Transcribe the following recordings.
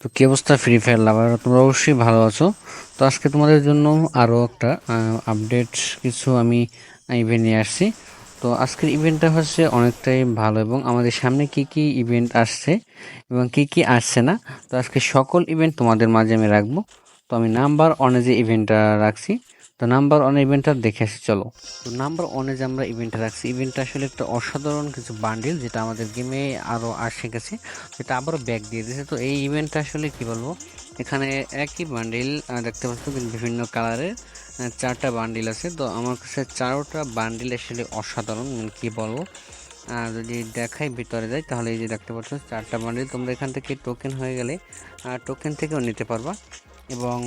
তো কি অবস্থা? ফ্রি ফায়ার লাভার তোমরা অবশ্যই ভালো আছো। তো আজকে তোমাদের জন্য আরও একটা আপডেট কিছু আমি ইভেন্ট নিয়ে আসছি। তো আজকের ইভেন্টটা হচ্ছে অনেকটাই ভালো এবং আমাদের সামনে কি কি ইভেন্ট আসছে এবং কি কি আসছে না, তো আজকে সকল ইভেন্ট তোমাদের মাঝে আমি রাখব। তো আমি নাম্বার অনে যে ইভেন্টটা রাখছি, তো নাম্বার ওয়ান ইভেন্টটা দেখে আসি, চলো। তো নাম্বার ওয়ানে যে আমরা ইভেন্টটা রাখছি ইভেন্টটা আসলে একটা অসাধারণ কিছু বান্ডিল যেটা আমাদের গেমে আরও আসে গেছে যেটা আবারও ব্যাক দিয়ে দিয়েছে। তো এই ইভেন্টটা আসলে কি বলব, এখানে একই বান্ডিল দেখতে পাচ্ছ বিভিন্ন কালারের চারটা বান্ডিল আছে। তো আমার কাছে চারোটা বান্ডিল আসলে অসাধারণ মানে কি বলব। যদি দেখাই ভিতরে যাই, তাহলে এই যে দেখতে পাচ্ছ, চারটা বান্ডিল তোমরা এখান থেকে টোকেন হয়ে গেলে টোকেন থেকেও নিতে পারবা। এবং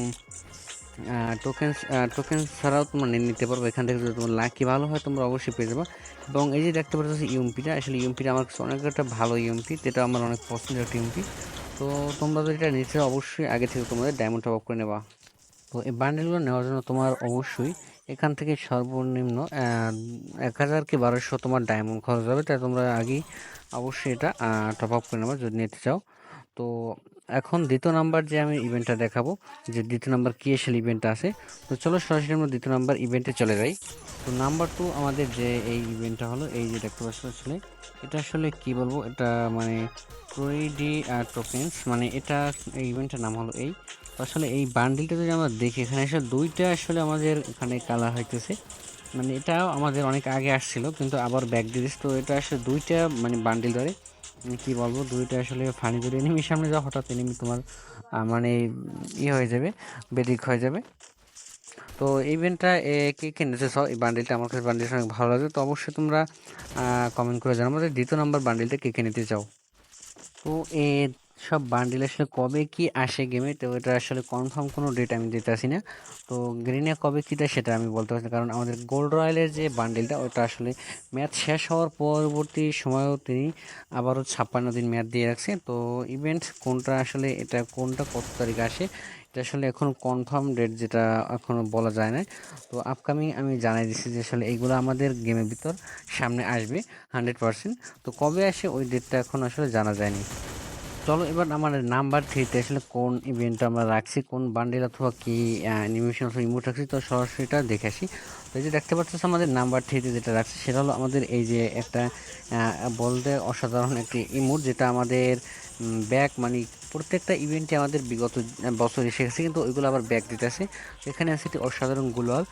টোকেন টোকেন ছাড়াও তোমরা নিতে পারবে। এখান থেকে যদি তোমার লাকি ভালো হয়, তোমরা অবশ্যই পেয়ে যাবে। এবং এই যে দেখতে পাচ্ছ ইউএমপিটা আসলে ইউএমপিটা আমার কাছে অনেক একটা ভালো ইউএমপি যেটা আমার অনেক পছন্দের একটা ইউএমপি তো তোমরা যদি এটা নিতে অবশ্যই আগে থেকে তোমাদের ডায়মন্ড টপ করে নেবা। তো এই বান্ডেলগুলো নেওয়ার জন্য তোমার অবশ্যই এখান থেকে সর্বনিম্ন এক হাজার কি বারোশো তোমার ডায়মন্ড খরচ হবে। তাই তোমরা আগেই অবশ্যই এটা টপ আপ করে নেবা, যদি নিতে চাও। তো এখন দ্বিতীয় নাম্বার যে আমি ইভেন্টটা দেখাবো, যে দ্বিতীয় নাম্বার কি এসেল ইভেন্টটা আছে, তো চলো সরাসরি আমরা দ্বিতীয় নাম্বার ইভেন্টে চলে যাই। তো নাম্বার টু আমাদের যে এই ইভেন্টটা হলো, এই যে দেখতে পাচ্ছ আসলে, এটা আসলে কি বলব, এটা মানে প্রোইডি টোকেন্স মানে এটা এই ইভেন্টের নাম হলো এই। আসলে এই বান্ডিলটা যদি আমরা দেখি, এখানে আসলে দুইটা আসলে আমাদের এখানে কালার হইতেছে। মানে এটাও আমাদের অনেক আগে আসছিল, কিন্তু আবার ব্যাক দিয়েছে। তো এটা আসলে দুইটা মানে বান্ডিল ধরে কি বলব, দুইটা আসলে ফানি যদি এনিমির সামনে যাও হঠাৎ এনিমি তোমার মানে ই হয়ে যাবে, বেদিক হয়ে যাবে। তো ইভেন্টটা কে কে চাও এই বান্ডিলটা আমার কাছে বান্ডিলটা অনেক ভালো লাগে তো অবশ্যই তোমরা কমেন্ট করে জানাব যে দ্বিতীয় নম্বর বান্ডিলটা কে কে নিতে চাও। তো এ সব বান্ডিল আসলে কবে কি আসে গেমে তো এটা আসলে কনফার্ম কোনো ডেট আমি দিতে আসি না। তো গ্রিনে কবে কী দেয় সেটা আমি বলতে পারছি কারণ আমাদের গোল্ড রয়্যালের যে বান্ডিলটা ওটা আসলে ম্যাচ শেষ হওয়ার পরবর্তী সময়েও তিনি আবারও ছাপ্পান্ন দিন ম্যাচ দিয়ে রাখছে তো ইভেন্ট কোনটা আসলে, এটা কোনটা, কত তারিখ আসে, এটা আসলে এখন কনফার্ম ডেট যেটা এখনও বলা যায় না তো আপকামিং আমি জানাই দিচ্ছি যে আসলে এইগুলো আমাদের গেমের ভিতর সামনে আসবে হান্ড্রেড পার্সেন্ট তো কবে আসে ওই ডেটটা এখন আসলে জানা যায়নি। চলো এবার আমার নাম্বার থ্রিতে আসলে কোন ইভেন্টটা আমরা রাখছি, কোন বান্ডেল অথবা কি অ্যানিমেশন অথবা ইমোট রাখছি, তো সরাসরিটা দেখে আসি। তো এই যে দেখতে পাচ্ছ আমাদের নাম্বার থ্রিতে যেটা রাখছি, সেটা হলো আমাদের এই যে একটা বলতে অসাধারণ একটি ইমোট যেটা আমাদের ব্যাক মানে প্রত্যেকটা ইভেন্টে আমাদের বিগত বছর এসে গেছে, কিন্তু ওইগুলো আবার ব্যাক দিতে দিতেছে এখানে আছে একটি অসাধারণ গুলোয়াল।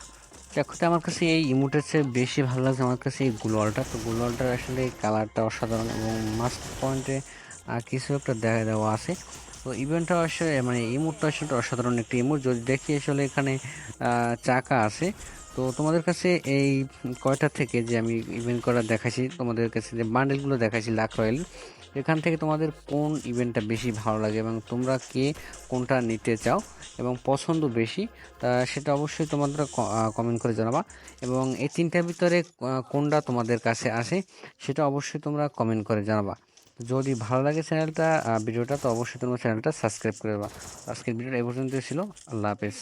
দেখতে আমার কাছে এই ইমোটের চেয়ে বেশি ভালো লাগছে, আমার কাছে এই গুলোয়ালটা। তো গুলোয়ালটার আসলে কালারটা অসাধারণ এবং মাস্ট পয়েন্টে কিছু একটা দেখা দেওয়া আছে। তো ইভেন্টটা আসলে মানে ইমোটটা আসলে অসাধারণ একটি ইমোট যদি দেখি, আসলে এখানে চাকা আছে। তো তোমাদের কাছে এই কয়টা থেকে যে আমি ইভেন্ট করা দেখাইছি, তোমাদের কাছে যে বান্ডেলগুলো দেখাইছি লাখ রয়েল এখান থেকে তোমাদের কোন ইভেন্টটা বেশি ভালো লাগে এবং তোমরা কে কোনটা নিতে চাও এবং পছন্দ বেশি, তা সেটা অবশ্যই তোমাদের কমেন্ট করে জানাবা। এবং এই তিনটার ভিতরে কোনটা তোমাদের কাছে আসে, সেটা অবশ্যই তোমরা কমেন্ট করে জানাবা। যদি ভালো লাগে চ্যানেলটা ভিডিওটা, তো অবশ্যই তোমার চ্যানেলটা সাবস্ক্রাইব করে দেবা। আজকের ভিডিওটা এই পর্যন্তই ছিল। আল্লাহ হাফেজ।